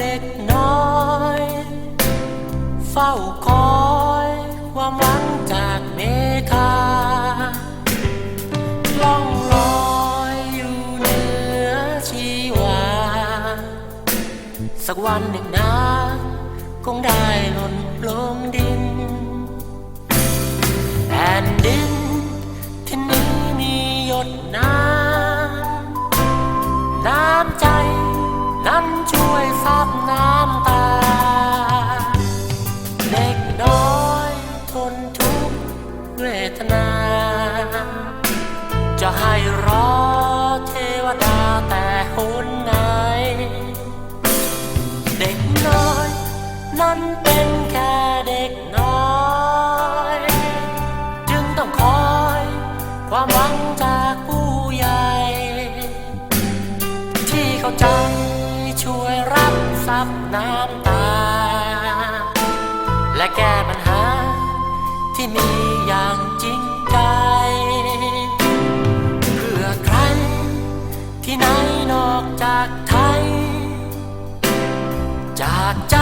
เด็กน้อย เฝ้าคอยความหวังจากเมฆาล่องลอยอยู่เหนือชีวา สักวันหนึ่งนะคงได้หล่นลงดินแผ่นดินที่นี้มีหยดน้ำ จะให้รอเทวดาแต่หนไหนเด็กน้อย นั้นเป็นแค่เด็กน้อย จึงต้องคอยความหวังจากผู้ใหญ่ ที่เข้าใจช่วยรับซับน้ำตา และแก้ปัญหาที่มีอย่างจริง ที่ไหนนอกจากไทย จากใจ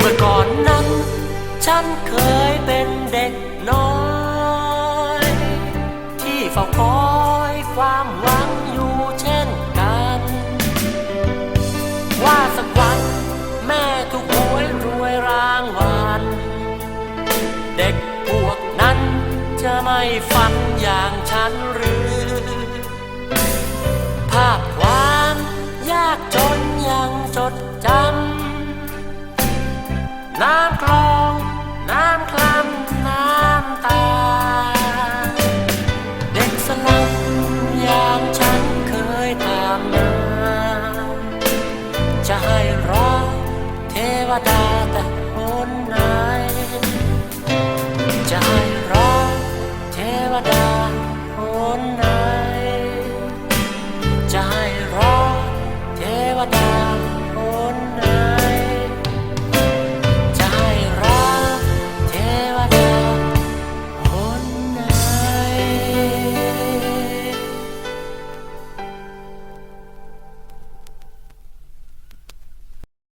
เมื่อก่อนนั้น ฉันเคยเป็นเด็กน้อย ที่เฝ้าคอยความหวังอยู่เช่นกัน ว่าสักวัน แม่ถูกหวยรวยรางวัลเด็กพวกนั้นจะไม่ฝันอย่างฉันหรือ ภาพความยากจนยังจดจำ น้ำคลอง น้ำคลำน้ำตา เด็กสลับอย่างฉันเคยตามมาจะให้รอเทวดาแต่